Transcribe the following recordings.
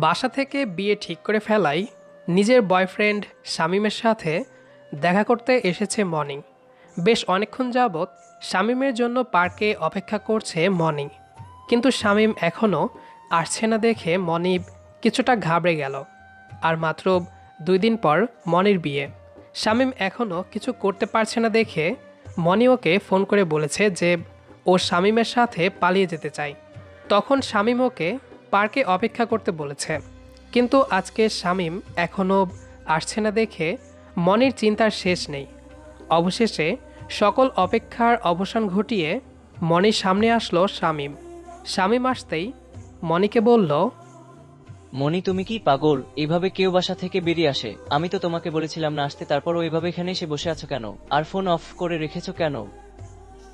বাসা থেকে বিয়ে ঠিক করে ফেলাই নিজের বয়ফ্রেন্ড শামীমের সাথে দেখা করতে এসেছে মনি বেশ অনেকক্ষণ যাবৎ শামীমের জন্য পার্কে অপেক্ষা করছে মনি কিন্তু শামীম এখনও আসছে না দেখে মনি কিছুটা ঘাবড়ে গেল। আর মাত্র দুই দিন পর মনির বিয়ে। শামীম এখনও কিছু করতে পারছে না দেখে মনি ওকে ফোন করে বলেছে যে ও শামীমের সাথে পালিয়ে যেতে চায়। তখন শামীম ওকে পার্কে অপেক্ষা করতে বলেছে। কিন্তু আজকে শামীম এখনও আসছে না দেখে মনির চিন্তার শেষ নেই। অবশেষে সকল অপেক্ষার অবসান ঘটিয়ে মনির সামনে আসলো শামীম। শামীম আসতেই মনিকে বলল মনি তুমি কি পাগল? এইভাবে কেউ বাসা থেকে বেরিয়ে আসে। আমি তো তোমাকে বলেছিলাম না আসতে তারপর এইভাবে এখানে এসে বসে আছো কেন? আর ফোন অফ করে রেখেছো কেন?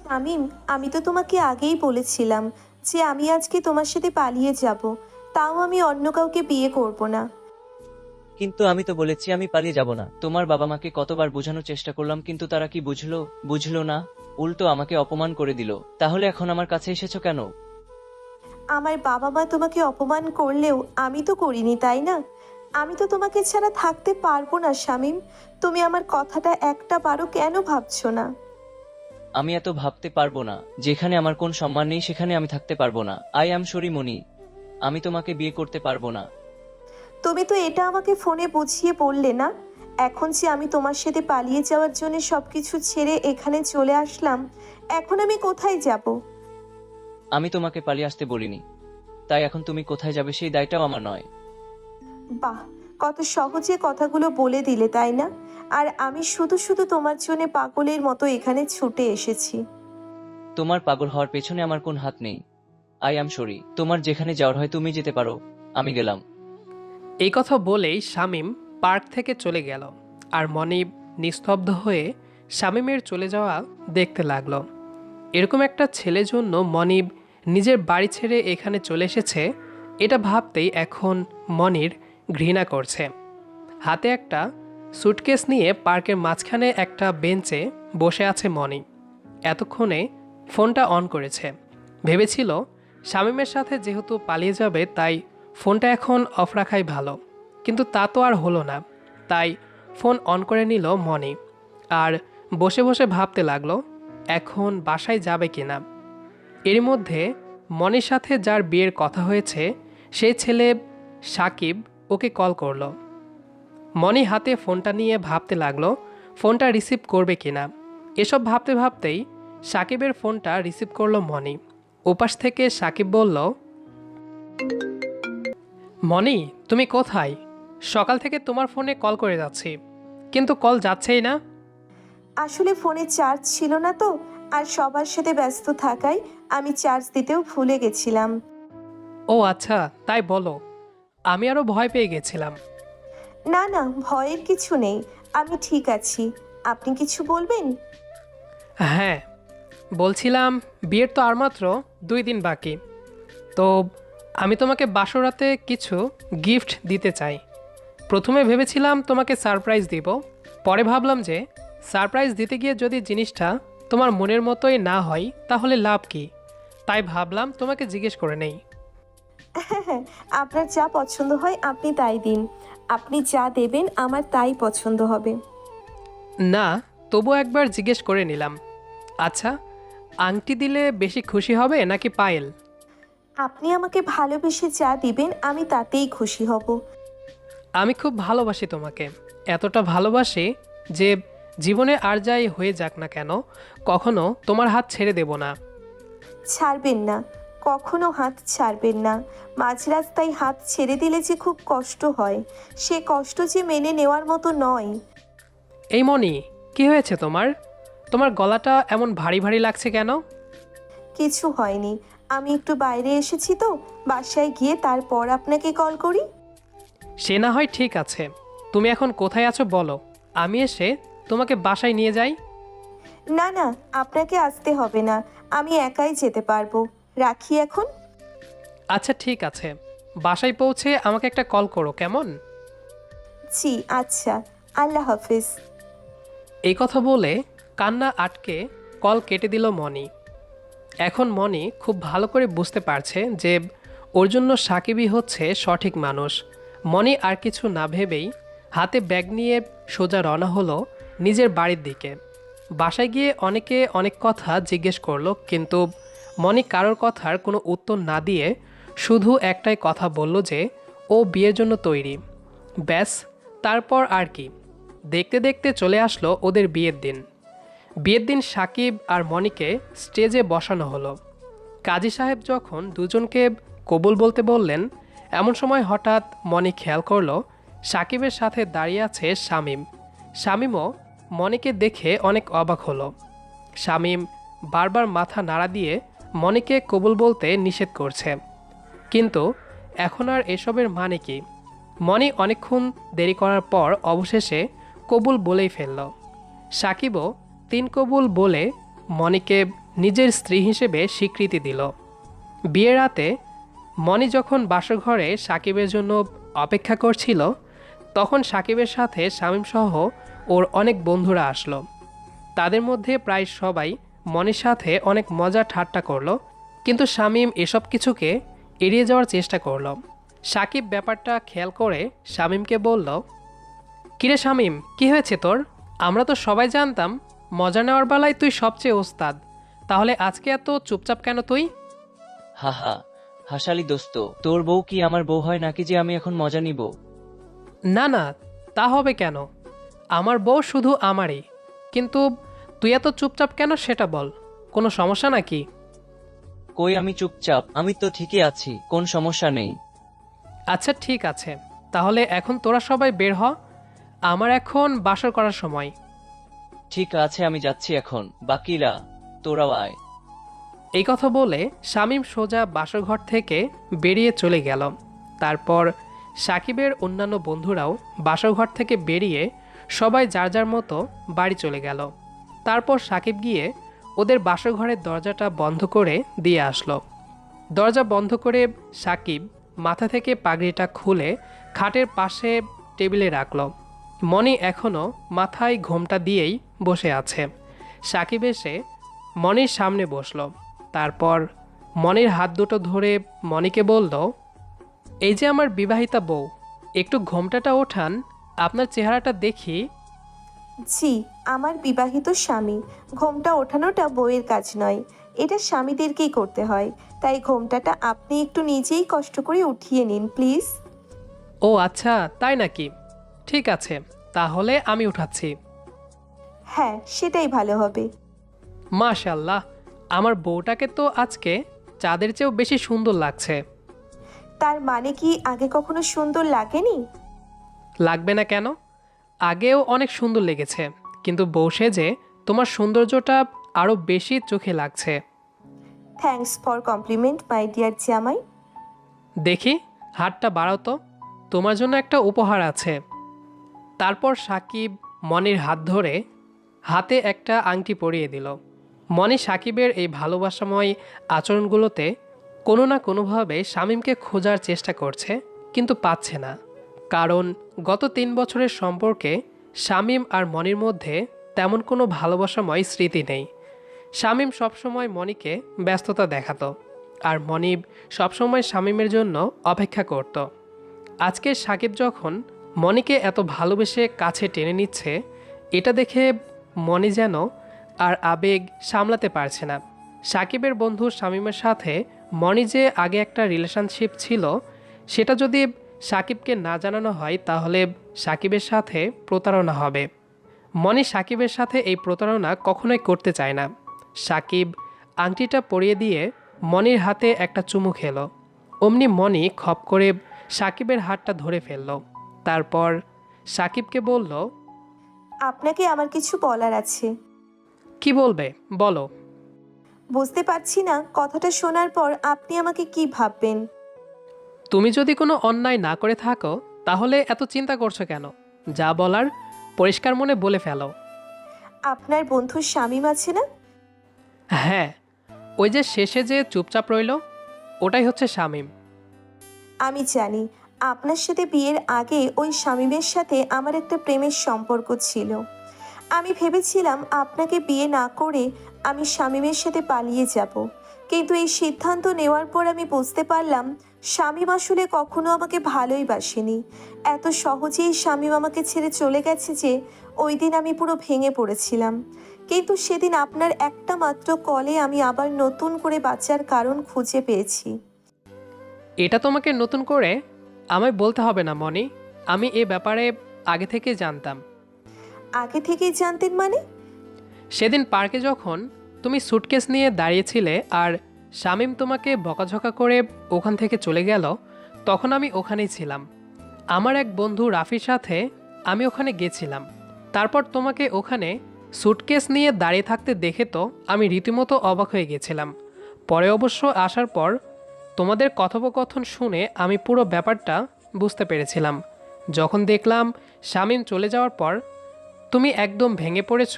তামিম আমি তো তোমাকে আগেই বলেছিলাম যে আমি আজকে তোমার সাথে পালিয়ে যাব তাও আমি অন্য কাউকে বিয়ে করব না। কিন্তু আমি তো বলেছি আমি পালিয়ে যাব না। তোমার বাবা মাকে কতবার বোঝানোর চেষ্টা করলাম কিন্তু তারা কি বুঝলো? বুঝলো না। উল্টো আমাকে অপমান করে দিল। তাহলে এখন আমার কাছে এসেছ কেন? আমার বাবা মা তোমাকে অপমান করলেও আমি তো করিনি তাই না? আমি তো তোমাকে ছাড়া থাকতে পারব না শামিম। তুমি আমার কথাটা একটা বারও কেন ভাবছ না? আমি এত ভাবতে পারব না। যেখানে আমার কোন সম্মান নেই সেখানে আমি থাকতে পারব না। আই অ্যাম সরি মনি আমি তোমাকে বিয়ে করতে পারব না। তুমি তো এটা আমাকে ফোনে বুঝিয়ে বললে না? এখন যে আমি তোমার সাথে পালিয়ে যাওয়ার জন্য সবকিছু ছেড়ে এখানে চলে আসলাম এখন আমি কোথায় যাব? আমি তোমাকে পালিয়ে আসতে বলিনি। তাই এখন তুমি কোথায় যাবে সেই দায়টাও আমার নয়। বাহ কত সহজে কথাগুলো বলে দিলে তাই না? আর আমি শুধু শুধু তোমার জন্য পাগলের মতো এখানে ছুটে এসেছি। তোমার পাগল হওয়ার পেছনে আমার কোন হাত নেই। আই অ্যাম সরি তোমার যেখানে যাওয়ার হয় তুমি যেতে পারো। আমি গেলাম। এই কথা বলেই শামীম পার্ক থেকে চলে গেল আর মনিব নিস্তব্ধ হয়ে শামীমের চলে যাওয়া দেখতে লাগল। এরকম একটা ছেলের জন্য মনিব নিজের বাড়ি ছেড়ে এখানে চলে এসেছে এটা ভাবতেই এখন মনির ঘৃণা করছে। হাতে একটা সুটকেস নিয়ে পার্কের মাঝখানে একটা বেঞ্চে বসে আছে মনি। এতক্ষণে ফোনটা অন করেছে। ভেবেছিল, শামীমের সাথে যেহেতু পালিয়ে যাবে, তাই ফোনটা এখন অফ রাখাই ভালো। কিন্তু তা তো আর হলো না। তাই ফোন অন করে নিল মনি। আর বসে বসে ভাবতে লাগল, এখন বাসায় যাবে কিনা। এর মধ্যে মনির সাথে যার বিয়ের কথা হয়েছে, সেই ছেলে সাকিব ওকে কল করল। মনি হাতে ফোনটা নিয়ে ভাবতে লাগল ফোনটা রিসিভ করবে কিনা। এসব ভাবতে ভাবতেই সাকিবের ফোনটা রিসিভ করল মনি ওপাশ থেকে সাকিব বলল মনি তুমি কোথায়? সকাল থেকে তোমার ফোনে কল করে যাচ্ছি কিন্তু কল যাচ্ছেই না। আসলে ফোনে চার্জ ছিল না তো আর সবার সাথে ব্যস্ত থাকায় আমি চার্জ দিতেও ভুলে গেছিলাম। ও আচ্ছা তাই বলো। আমি আরও ভয় পেয়ে গেছিলাম। না না ভয়ের কিছু নেই। আমি ঠিক আছি। আপনি কিছু বলবেন? হ্যাঁ বলছিলাম বিয়ের তো আর মাত্র দুই দিন বাকি। তো আমি তোমাকে বাসরাতে কিছু গিফট দিতে চাই। প্রথমে ভেবেছিলাম তোমাকে সারপ্রাইজ দিব পরে ভাবলাম যে সারপ্রাইজ দিতে গিয়ে যদি জিনিসটা তোমার মনের মতোই না হয় তাহলে লাভ কি? তাই ভাবলাম তোমাকে জিজ্ঞেস করে নেই। হ্যাঁ আপনার যা পছন্দ হয় আপনি তাই দিন। আপনি যা দেবেন আমার তাই পছন্দ হবে। না তবু একবার জিজ্ঞেস করে নিলাম। আচ্ছা আংটি দিলে বেশি খুশি হবে নাকি পায়েল? আপনি আমাকে ভালোবেসে যা দিবেন আমি তাতেই খুশি হব। আমি খুব ভালোবাসি তোমাকে। এতটা ভালোবাসি যে জীবনে আর যাই হয়ে যাক না কেন কখনো তোমার হাত ছেড়ে দেব না। ছাড়বেন না। কখনো হাত ছাড়বেন না। মাঝ রাস্তায় হাত ছেড়ে দিলে যে খুব কষ্ট হয় সে কষ্ট যে মেনে নেওয়ার মতো নয়। এই মনি কি হয়েছে তোমার? তোমার গলাটা এমন ভারী ভারী লাগছে কেন? কিছু হয়নি। আমি একটু বাইরে এসেছি তো বাসায় গিয়ে তারপর আপনাকে কল করি। সে না হয় ঠিক আছে। তুমি এখন কোথায় আছো বলো। আমি এসে তোমাকে বাসায় নিয়ে যাই? না না আপনাকে আসতে হবে না। আমি একাই যেতে পারব। রাখি এখন? আচ্ছা ঠিক আছে। বাসায় পৌঁছে আমাকে একটা কল করো কেমন? জি আচ্ছা। আল্লাহ হাফিজ। এই কথা বলে কান্না আটকে কল কেটে দিল মনি। এখন মনি খুব ভালো করে বুঝতে পারছে যে ওর জন্য সাকিবই হচ্ছে সঠিক মানুষ। মনি আর কিছু না ভেবেই হাতে ব্যাগ নিয়ে সোজা রওনা হলো নিজের বাড়ির দিকে। বাসায় গিয়ে অনেকে অনেক কথা জিজ্ঞেস করল কিন্তু মনি কারোর কথার কোনো উত্তর না দিয়ে শুধু একটাই কথা বলল যে, ও বিয়ের জন্য তৈরি। ব্যাস, তারপর আর কি। দেখতে দেখতে চলে আসলো ওদের বিয়ের দিন। বিয়ের দিন সাকিব আর মনিকে স্টেজে বসানো হলো। কাজী সাহেব যখন দুজনকে কবুল বলতে বললেন, এমন সময় হঠাৎ মনি খেয়াল করল, সাকিবের সাথে দাঁড়িয়ে আছে শামীম। শামীমও মনিকে দেখে অনেক অবাক হলো। শামীম বারবার মাথা নাড়া দিয়ে মনিকে কবুল বলতে নিষেধ করছে। কিন্তু এখন আর এসবের মানে কি? মনি অনেকক্ষণ দেরি করার পর অবশেষে কবুল বলেই ফেলল। সাকিবও তিন কবুল বলে মনিকে নিজের স্ত্রী হিসেবে স্বীকৃতি দিল। বিয়ের রাতে মনি যখন বাসঘরে সাকিবের জন্য অপেক্ষা করছিল, তখন সাকিবের সাথে শামীমসহ ওর অনেক বন্ধুরা আসলো। তাদের মধ্যে প্রায় সবাই মনির সাথে অনেক মজা ঠাট্টা করল কিন্তু শামীম এসব কিছুকে এড়িয়ে যাওয়ার চেষ্টা করল। সাকিব ব্যাপারটা খেয়াল করে শামীমকে বলল কিরে শামীম কি হয়েছে তোর? আমরা তো সবাই জানতাম মজা নেওয়ার বেলায় তুই সবচেয়ে ওস্তাদ। তাহলে আজকে এত চুপচাপ কেন তুই? হা হা হাসালি দোস্ত তোর বউ কি আমার বউ হয় নাকি যে আমি এখন মজা নিব? না না তা হবে কেন? আমার বউ শুধু আমারই কিন্তু তুই এত চুপচাপ কেন সেটা বল। কোনো সমস্যা নাকি? কই আমি চুপচাপ? আমি তো ঠিকই আছি কোন সমস্যা নেই। আচ্ছা ঠিক আছে। তাহলে এখন তোরা সবাই বের হ। আমার এখন বাসর করার সময়। ঠিক আছে আমি যাচ্ছি এখন। বাকিরা তোরাও আয়। এই কথা বলে শামীম সোজা বাসরঘর থেকে বেরিয়ে চলে গেল। তারপর সাকিবের অন্যান্য বন্ধুরাও বাসরঘর থেকে বেরিয়ে সবাই যার যার মতো বাড়ি চলে গেল। তারপর সাকিব গিয়ে ওদের বাসরঘরের দরজাটা বন্ধ করে দিয়ে আসলো। দরজা বন্ধ করে সাকিব মাথা থেকে পাগড়িটা খুলে খাটের পাশে টেবিলে রাখল। মনি এখনও মাথায় ঘোমটা দিয়েই বসে আছে। সাকিব এসে মনির সামনে বসল। তারপর মনির হাত দুটো ধরে মনিকে বলল, এই যে আমার বিবাহিতা বউ, একটু ঘোমটাটা ওঠান, আপনার চেহারাটা দেখি জি আমার বিবাহিত স্বামী। ঘোমটা ওঠানোটা বইয়ের কাজ নয়। এটা স্বামীদেরকেই করতে হয়। তাই ঘোমটাটা আপনি একটু নিজেই কষ্ট করে উঠিয়ে নিন প্লিজ। ও আচ্ছা তাই নাকি? ঠিক আছে তাহলে আমি উঠাচ্ছি। হ্যাঁ সেটাই ভালো হবে। মাশাল্লাহ আমার বউটাকে তো আজকে চাঁদের চেয়েও বেশি সুন্দর লাগছে। তার মানে কি আগে কখনো সুন্দর লাগেনি? লাগবে না কেন? আগেও অনেক সুন্দর লেগেছে কিন্তু বউ সেজে তোমার সৌন্দর্যটা আরও বেশি চোখে লাগছে। Thanks for compliment my dear জামাই দেখি হাতটা বাড়াও তো তোমার জন্য একটা উপহার আছে। তারপর সাকিব মনির হাত ধরে হাতে একটা আংটি পরিয়ে দিল। মনি সাকিবের এই ভালোবাসাময় আচরণগুলোতে কোনো না কোনোভাবে শামীমকে খোঁজার চেষ্টা করছে কিন্তু পাচ্ছে না। কারণ গত তিন বছরের সম্পর্কে শামীম আর মনির মধ্যে তেমন কোনো ভালোবাসাময় স্মৃতি নেই। শামীম সবসময় মনিকে ব্যস্ততা দেখাতো আর মনিব সবসময় শামীমের জন্য অপেক্ষা করত। আজকে সাকিব যখন মনিকে এত ভালোবেসে কাছে টেনে নিচ্ছে, এটা দেখে মনি যেন আর আবেগ সামলাতে পারছে না। সাকিবের বন্ধু শামীমের সাথে মনি যে আগে একটা রিলেশনশিপ ছিল, সেটা যদি সাকিবকে না জানানো হয় তাহলে সাকিবের সাথে প্রতারণা হবে। মনি সাকিবের সাথে এই প্রতারণা কখনোই করতে চায় না। সাকিব আংটিটা পরিয়ে দিয়ে মনির হাতে একটা চুমু খেলো। অমনি মনি খপ করে সাকিবের হাতটা ধরে ফেলল। তারপর সাকিবকে বলল আপনাকে আমার কিছু বলার আছে। কি বলবে? বলো। বুঝতে পারছি না কথাটা শোনার পর আপনি আমাকে কি ভাববেন? তুমি যদি কোনো অন্যায় না করে থাকো তাহলে এত চিন্তা করছ কেন? যা বলার পরিষ্কার মনে বলে ফেলো। আপনার বন্ধু শামীম আছে না? হ্যাঁ। ওই যে শেষে যে চুপচাপ রইল ওটাই হচ্ছে শামীম। আমি জানি আপনার সাথে বিয়ের আগে ওই শামীমের সাথে আমার একটা প্রেমের সম্পর্ক ছিল। আমি ভেবেছিলাম আপনাকে বিয়ে না করে আমি শামীমের সাথে পালিয়ে যাব। কিন্তু এই সিদ্ধান্ত নেওয়ার পর আমি বুঝতে পারলাম শামীম আসলে কখনো আমাকে ভালোই বাসেনি। এত সহজেই শামীম আমাকে ছেড়ে চলে গেছে যে ওই দিন আমি পুরো ভেঙে পড়েছিলাম। কিন্তু সেদিন আপনার একটা মাত্র কলে আমি আবার নতুন করে বাঁচার কারণ খুঁজে পেয়েছি। এটা তোমাকে নতুন করে আমায় বলতে হবে না মনি। আমি এ ব্যাপারে আগে থেকে জানতাম। আগে থেকেই জানতেন মানে? সেদিন পার্কে যখন তুমি সুটকেস নিয়ে দাঁড়িয়েছিলে আর শামিম তোমাকে বকাঝকা করে ওখান থেকে চলে গেল, তখন আমি ওখানেই ছিলাম। আমার এক বন্ধু রাফির সাথে আমি ওখানে গেছিলাম। তারপর তোমাকে ওখানে সুটকেস নিয়ে দাঁড়িয়ে থাকতে দেখে তো আমি রীতিমতো অবাক হয়ে গেছিলাম। পরে অবশ্য আসার পর তোমাদের কথোপকথন শুনে আমি পুরো ব্যাপারটা বুঝতে পেরেছিলাম। যখন দেখলাম শামিম চলে যাওয়ার পর তুমি একদম ভেঙে পড়েছ,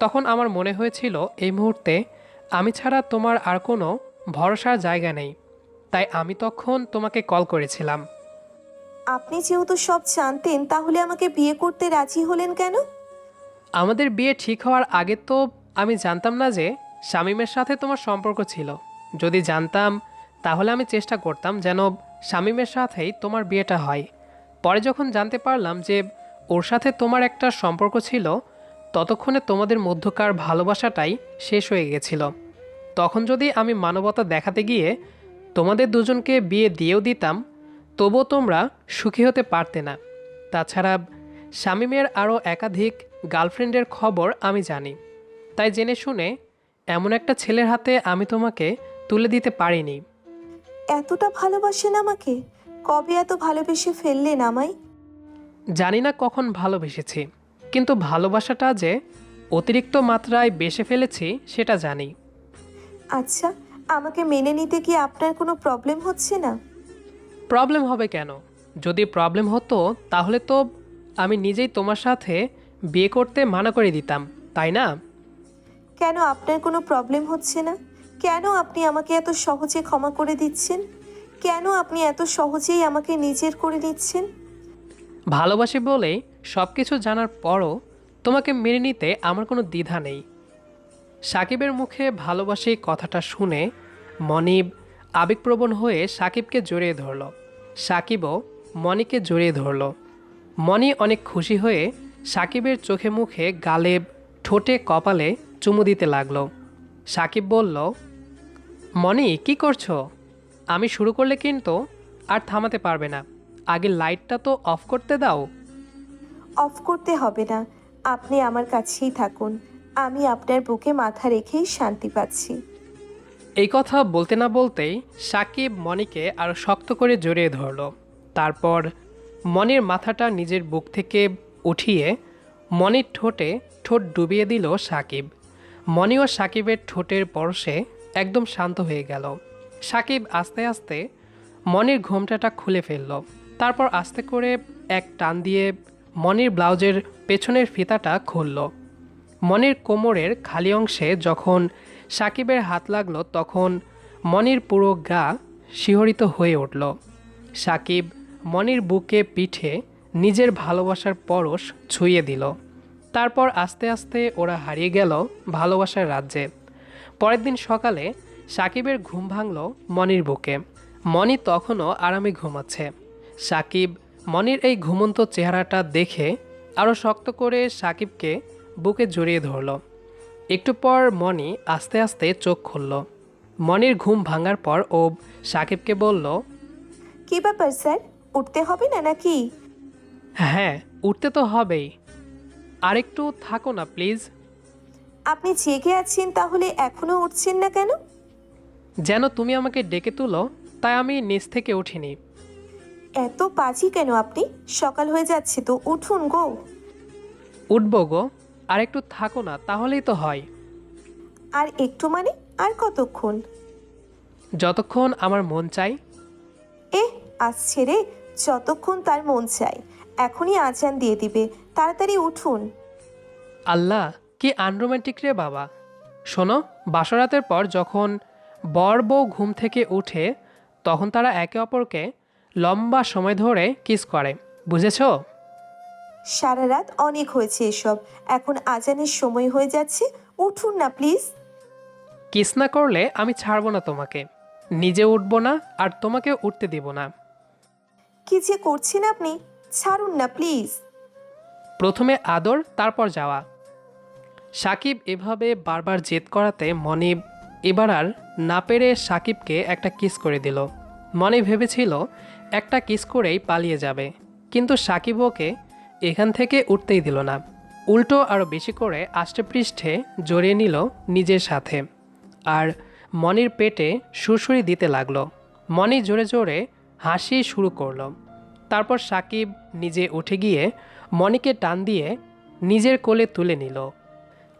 তখন আমার মনে হয়েছিল এই মুহূর্তে আমি ছাড়া তোমার আর কোনো ভরসার জায়গা নেই। তাই আমি তখন তোমাকে কল করেছিলাম। আপনি যেহেতু সব জানতেন তাহলে আমাকে বিয়ে করতে রাজি হলেন কেন? আমাদের বিয়ে ঠিক হওয়ার আগে তো আমি জানতাম না যে শামিমের সাথে তোমার সম্পর্ক ছিল। যদি জানতাম তাহলে আমি চেষ্টা করতাম যেন শামিমের সাথেই তোমার বিয়েটা হয়। পরে যখন জানতে পারলাম যে ওর সাথে তোমার একটা সম্পর্ক ছিল ততক্ষণে তোমাদের মধ্যকার ভালোবাসাটাই শেষ হয়ে গেছিল। তখন যদি আমি মানবতা দেখাতে গিয়ে তোমাদের দুজনকে বিয়ে দিয়েও দিতাম তবুও তোমরা সুখী হতে পারতে না। তাছাড়া শামিমের আরও একাধিক গার্লফ্রেন্ডের খবর আমি জানি। তাই জেনে শুনে এমন একটা ছেলের হাতে আমি তোমাকে তুলে দিতে পারিনি। এতটা ভালোবাসেন আমাকে? কবে এত ভালোবেসে ফেললেন আমায় জানি না কখন ভালোবেসেছি। কিন্তু ভালোবাসাটা যে অতিরিক্ত মাত্রায় বেসে ফেলেছি সেটা জানি। আচ্ছা আমাকে মেনে নিতে কি আপনার কোনো প্রবলেম হচ্ছে না? প্রবলেম হবে কেন? যদি প্রবলেম হতো তাহলে তো আমি নিজেই তোমার সাথে বিয়ে করতে মানা করে দিতাম তাই না? কেন আপনার কোনো প্রবলেম হচ্ছে না? কেন আপনি আমাকে এত সহজে ক্ষমা করে দিচ্ছেন? কেন আপনি এত সহজেই আমাকে নিজের করে দিচ্ছেন ভালোবাসি বলেই সব কিছু জানার পরও তোমাকে মেনে নিতে আমার কোনো দ্বিধা নেই। সাকিবের মুখে ভালোবাসি কথাটা শুনে মনিব আবেগপ্রবণ হয়ে সাকিবকে জড়িয়ে ধরল। সাকিবও মনিকে জড়িয়ে ধরল। মনি অনেক খুশি হয়ে সাকিবের চোখে মুখে গালে ঠোঁটে কপালে চুমু দিতে লাগল। সাকিব বলল, মনি, কি করছ? আমি শুরু করলে কিন্তু আর থামাতে পারবে না। আগে লাইটটা তো অফ করতে দাও। অফ করতে হবে না। আপনি আমার কাছেই থাকুন। আমি আপনার বুকে মাথা রেখেই শান্তি পাচ্ছি। এই কথা বলতে না বলতেই সাকিব মনিকে আরও শক্ত করে জড়িয়ে ধরল। তারপর মনির মাথাটা নিজের বুক থেকে উঠিয়ে মনির ঠোঁটে ঠোঁট ডুবিয়ে দিল সাকিব। মনি ও সাকিবের ঠোঁটের পরশে একদম শান্ত হয়ে গেল। সাকিব আস্তে আস্তে মনির ঘোমটাটা খুলে ফেলল। তারপর আস্তে করে এক টান দিয়ে মনির ব্লাউজের পেছনের ফিতাটা খুলল। মনির কোমরের খালি অংশে যখন সাকিবের হাত লাগল, তখন মনির পুরো গা শিহরিত হয়ে উঠল। সাকিব মনির বুকে পিঠে নিজের ভালোবাসার পরশ ছুঁয়ে দিল। তারপর আস্তে আস্তে ওরা হারিয়ে গেল ভালোবাসার রাজ্যে। পরের দিন সকালে সাকিবের ঘুম ভাঙল মনির বুকে। মনি তখনও আরামে ঘুমাচ্ছে। সাকিব মনির এই ঘুমন্ত চেহারাটা দেখে আরও শক্ত করে সাকিবকে বুকে জড়িয়ে ধরল। একটু পর মনি আস্তে আস্তে চোখ খুলল। মনির ঘুম ভাঙার পর ও সাকিবকে বলল কি ব্যাপার স্যার? উঠতে হবে না নাকি? হ্যাঁ উঠতে তো হবেই। আরেকটু থাকো না প্লিজ। আপনি জেগে আছেন তাহলে এখনও উঠছেন না কেন? যেন তুমি আমাকে ডেকে তুলো তাই আমি নিচ থেকে উঠিনি। এত পাজি কেন আপনি? সকাল হয়ে যাচ্ছে তো উঠুন গো। উঠব গো আর একটু থাকো না তাহলেই তো হয়। আর একটু মানে? আর কতক্ষণ? যতক্ষণ আমার মন চাই। এ আসছে রে যতক্ষণ তার মন চাই। এখনই আজান দিয়ে দিবে তাড়াতাড়ি উঠুন। আল্লাহ কি আনরোম্যান্টিক রে বাবা। শোনো বাসরাতের পর যখন বর বউ ঘুম থেকে উঠে তখন তারা একে অপরকে লম্বা সময় ধরে কিস করে বুঝেছ? সারা রাত অনেক হয়েছে এসব। এখন আজানের সময় হয়ে যাচ্ছে। উঠুন না প্লিজ। কিস না করলে আমি ছাড়বো না তোমাকে। নিজে উঠবো না আর তোমাকে উঠতে দেব না। কি যে করছেন আপনি? ছাড়ুন না প্লিজ। প্রথমে আদর তারপর যাওয়া। সাকিব এভাবে বারবার জেদ করাতে মনিব এবার আর না পেরে সাকিবকে একটা কিস করে দিল। মনে ভেবেছিল একটা কিস করেই পালিয়ে যাবে। কিন্তু সাকিব ওকে এখান থেকে উঠতেই দিল না। উল্টো আরও বেশি করে আষ্টেপৃষ্ঠে জড়িয়ে নিল নিজের সাথে। আর মনির পেটে সুরসুরি দিতে লাগল। মনি জোরে জোরে হাসি শুরু করল। তারপর সাকিব নিজে উঠে গিয়ে মনিকে টান দিয়ে নিজের কোলে তুলে নিল।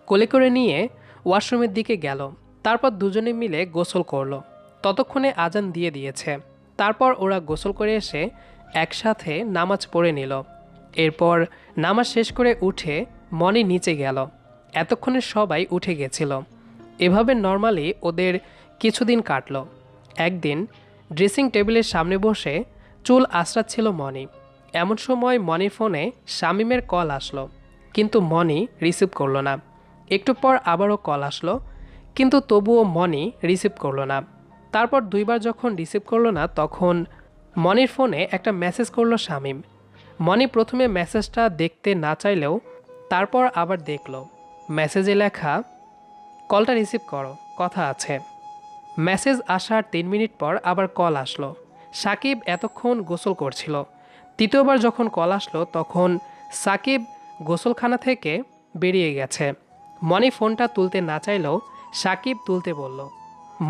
কোলে করে নিয়ে ওয়াশরুমের দিকে গেল। তারপর দুজনে মিলে গোসল করল। ততক্ষণে আজান দিয়ে দিয়েছে। তারপর ওরা গোসল করে এসে একসাথে নামাজ পড়ে নিল। এরপর নামাজ শেষ করে উঠে মনি নিচে গেল। এতক্ষণে সবাই উঠে গেছিল। এভাবে নর্মালি ওদের কিছুদিন কাটলো। একদিন ড্রেসিং টেবিলের সামনে বসে চুল আশ্রাচ্ছিল মনি এমন সময় মনির ফোনে শামিমের কল আসলো, কিন্তু মনি রিসিভ করল না। একটু পর আবারও কল আসলো, কিন্তু তবুও মনি রিসিভ করল না। তারপর দুইবার যখন রিসিভ করল না, তখন মনির ফোনে একটা মেসেজ করল শামিম। মনি প্রথমে মেসেজটা দেখতে না চাইলেও তারপর আবার দেখল। মেসেজে লেখা, কলটা রিসিভ করো, কথা আছে। মেসেজ আসার তিন মিনিট পর আবার কল আসলো। সাকিব এতক্ষণ গোসল করছিল। তৃতীয়বার যখন কল আসলো, তখন সাকিব গোসলখানা থেকে বেরিয়ে গেছে। মনি ফোনটা তুলতে না চাইলেও সাকিব তুলতে বলল,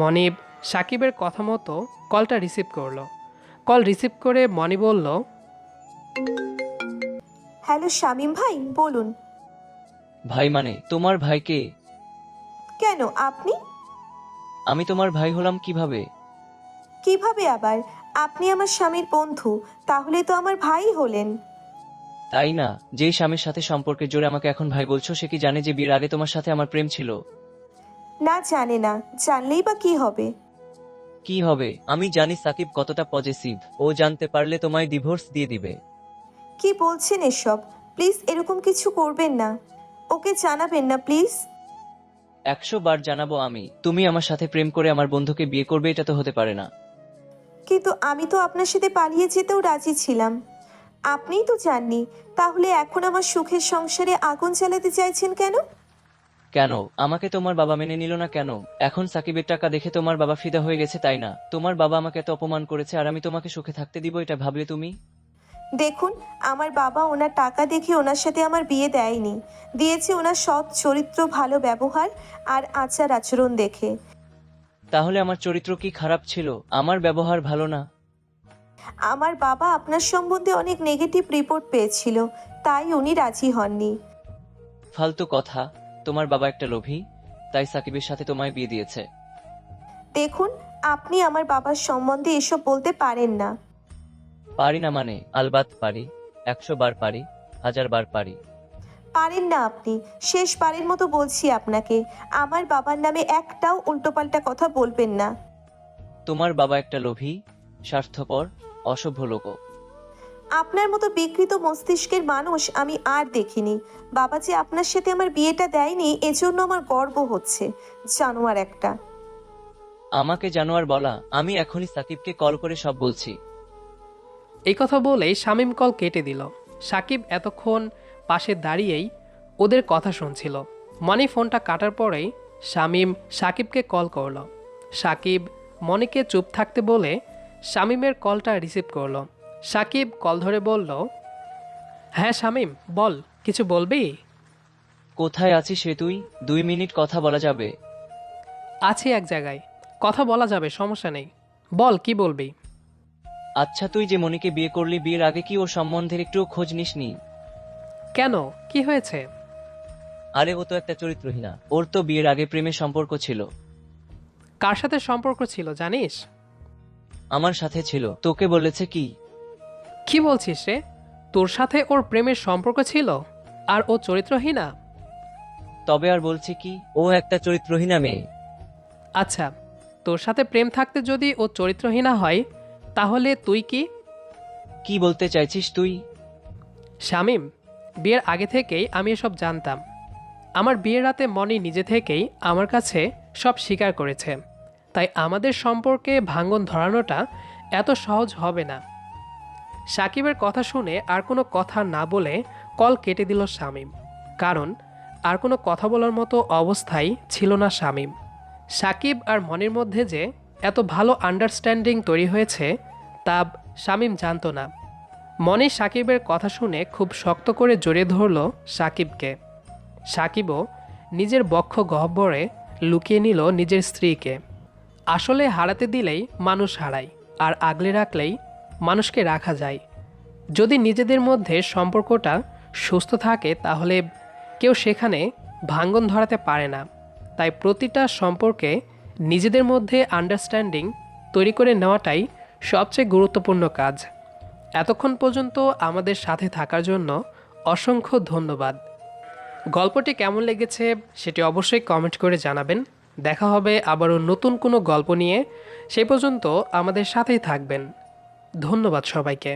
মনিব সাকিবের কথা মতো কলটা রিসিভ করল। কল রিসিভ করে মনি বলল হ্যালো শামিম ভাই বলুন। ভাই মানে তোমার ভাইকে কেন আপনি? আমি তোমার ভাই হলাম কীভাবে? কীভাবে আবার? আপনি আমার স্বামীর বন্ধু তাহলে তো আমার ভাই হলেন। তাই না? যেই স্বামীর সাথে সম্পর্কে জোরে আমাকে এখন ভাই বলছো সে কি জানে যে বিয়ের আগে তোমার সাথে আমার প্রেম ছিল? না জানে না। জানলেই বা কি হবে। কি হবে? আমি জানি সাকিব কতটা পজিটিভ ও জানতে পারলে তোমায় ডিভোর্স দিয়ে দিবে। কি বলছেন এসব? প্লিজ এরকম কিছু করবেন না। ওকে জানাবেন না প্লিজ। একশো বার জানাব আমি। তুমি আমার সাথে প্রেম করে আমার বন্ধুকে বিয়ে করবে এটা তো হতে পারে না। কিন্তু আমি তো আপনার সাথে পালিয়ে যেতেও রাজি ছিলাম। আপনিই তো জাননি। তাহলে এখন আমার সুখের সংসারে আগুন চালাতে চাইছেন কেন? কেন? আমাকে তোমার বাবা মেনে নিল না কেন? এখন সাকিবের টাকা দেখে তোমার বাবা ফিদা হয়ে গেছে তাই না? তোমার বাবা আমাকে এত অপমান করেছে আর আমি তোমাকে সুখে থাকতে দিব এটা ভাবলে তুমি? দেখুন আমার বাবা ওনার টাকা দেখে ওনার সাথে আমার বিয়ে দেয়নি। দিয়েছে ওনার সৎ চরিত্র ভালো ব্যবহার আর আচার আচরণ দেখে। তাহলে আমার চরিত্র কি খারাপ ছিল? আমার ব্যবহার ভালো না। আমার বাবা আপনার সম্বন্ধে অনেক নেগেটিভ রিপোর্ট পেয়েছিল তাই উনি রাজি হননি। ফালতু কথা। তোমার বাবা একটা লোভী তাই সাকিবের সাথে তোমায় বিয়ে দিয়েছে। দেখুন আপনি আমার বাবার সম্বন্ধে এসব বলতে পারেন না। পারি না মানে আলবাত পারি একশো বার পারি হাজার বার পারি। পারেন না আপনি শেষবারের মতো বলছি আপনাকে আমার বাবার নামে একটাও উল্টোপাল্টা কথা বলবেন না। তোমার বাবা একটা লোভী স্বার্থপর অসভ্য লোক আপনার মতো বিকৃত মস্তিষ্কের মানুষ আমি আর দেখিনি। বাবা যে আপনার সাথে আমার বিয়েটা দেয়নি এজন্য আমার গর্ব হচ্ছে জানোয়ার একটা। আমাকে জানোয়ার বলা আমি এখনই সাকিবকে কল করে সব বলছি। এই কথা বলেই শামিম কল কেটে দিল। সাকিব এতক্ষণ পাশে দাঁড়িয়েই ওদের কথা শুনছিল। মনি ফোনটা কাটার পরেই শামিম সাকিবকে কল করল। সাকিব মনিকে চুপ থাকতে বলে শামিমের কলটা রিসিভ করল। সাকিব কল ধরে বলল হ্যাঁ শামিম বল কিছু বলবি? কোথায় আছিস সে তুই? দুই মিনিট কথা বলা যাবে। আছি এক জায়গায় কথা বলা যাবে সমস্যা নেই। বল কি বলবি? আচ্ছা তুই যে মনিকে বিয়ে করলি বিয়ের আগে কি ওর সম্বন্ধের একটু খোঁজ নিসনি? কেন? কি হয়েছে? আরে ও তো একটা চরিত্রহীনা। ওর তো বিয়ের আগে প্রেমের সম্পর্ক ছিল। কার সাথে সম্পর্ক ছিল জানিস? আমার সাথে ছিল। তোকে বলেছে কি? কি বলছিস রে? তোর সাথে ওর প্রেমের সম্পর্ক ছিল আর ও চরিত্রহীনা? তবে আর বলছি কি ও একটা চরিত্রহীনা মেয়ে। আচ্ছা তোর সাথে প্রেম থাকতে যদি ও চরিত্রহীনা হয় তাহলে তুই কি? কি বলতে চাইছিস তুই? শামিম বিয়ের আগে থেকেই আমি এসব জানতাম। আমার বিয়ের রাতে মনি নিজে থেকেই আমার কাছে সব স্বীকার করেছে। তাই আমাদের সম্পর্কে ভাঙন ধরানোটা এত সহজ হবে না। সাকিবের কথা শুনে আর কোনো কথা না বলে কল কেটে দিল শামীম। কারণ আর কোনো কথা বলার মতো অবস্থায় ছিল না শামীম। সাকিব আর মনের মধ্যে যে এত ভালো আন্ডারস্ট্যান্ডিং তৈরি হয়েছে, তা শামীম জানতো না। মনে সাকিবের কথা শুনে খুব শক্ত করে জড়িয়ে ধরল সাকিবকে। সাকিবও নিজের বক্ষ গহ্বরে লুকিয়ে নিল নিজের স্ত্রীকে। আসলে হারাতে দিলেই মানুষ হারায়, আর আগলে রাখলেই মানুষকে রাখা যায়। যদি নিজেদের মধ্যে সম্পর্কটা সুস্থ থাকে, তাহলে কেউ সেখানে ভাঙ্গন ধরাতে পারে না। তাই প্রতিটা সম্পর্কে নিজেদের মধ্যে আন্ডারস্ট্যান্ডিং তৈরি করে নেওয়াটাই সবচেয়ে গুরুত্বপূর্ণ কাজ। এতক্ষণ পর্যন্ত আমাদের সাথে থাকার জন্য অসংখ্য ধন্যবাদ। গল্পটি কেমন লেগেছে সেটি অবশ্যই কমেন্ট করে জানাবেন। দেখা হবে আবারও নতুন কোনো গল্প নিয়ে। সেই পর্যন্ত আমাদের সাথেই থাকবেন। ধন্যবাদ সবাইকে।